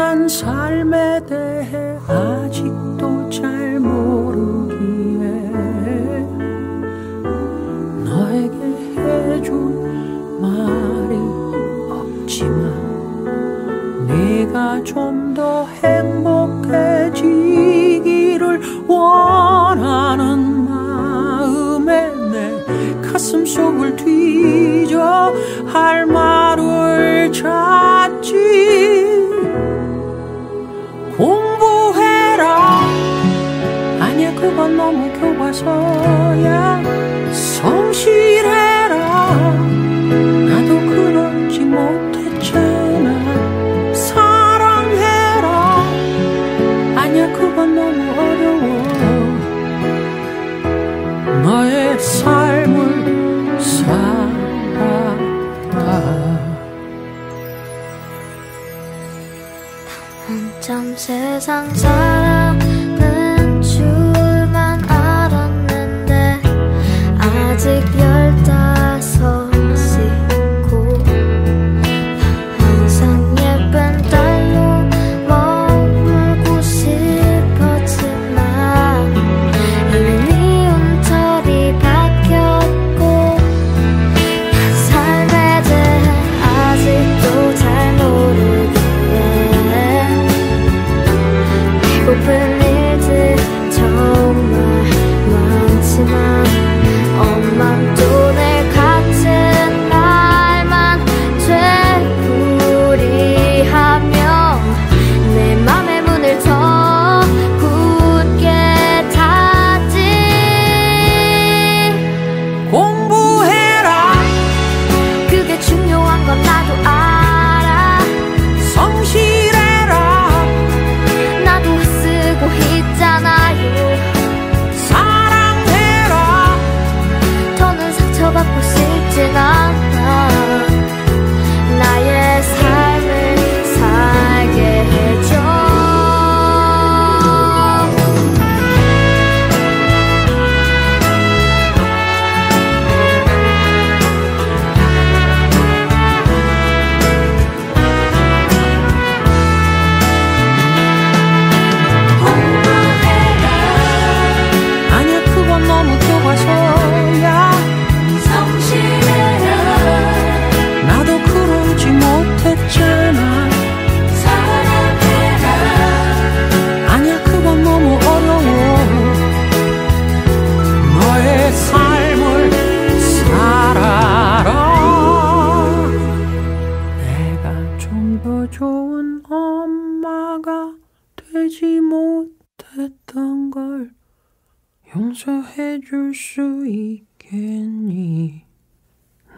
난 삶에 대해 아직도 잘 모르기에 너에게 해준 말이 없지만 네가 좀 더 행복해지기를 원하는 마음에 내 가슴 속을 뒤져 할 말을 찾지 교과서야 성실해라. 나도 그러지 못했잖아. 사랑해라. 아니야 그건 너무 어려워. 너의 삶을 살아가. 한참 세상 살아 좋은 엄마가 되지 못했던 걸 용서해 줄 수 있겠니?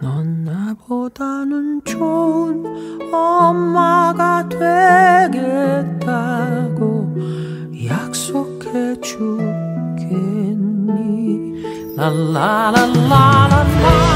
넌 나보다는 좋은 엄마가 되겠다고 약속해 주겠니? 랄라랄라랄라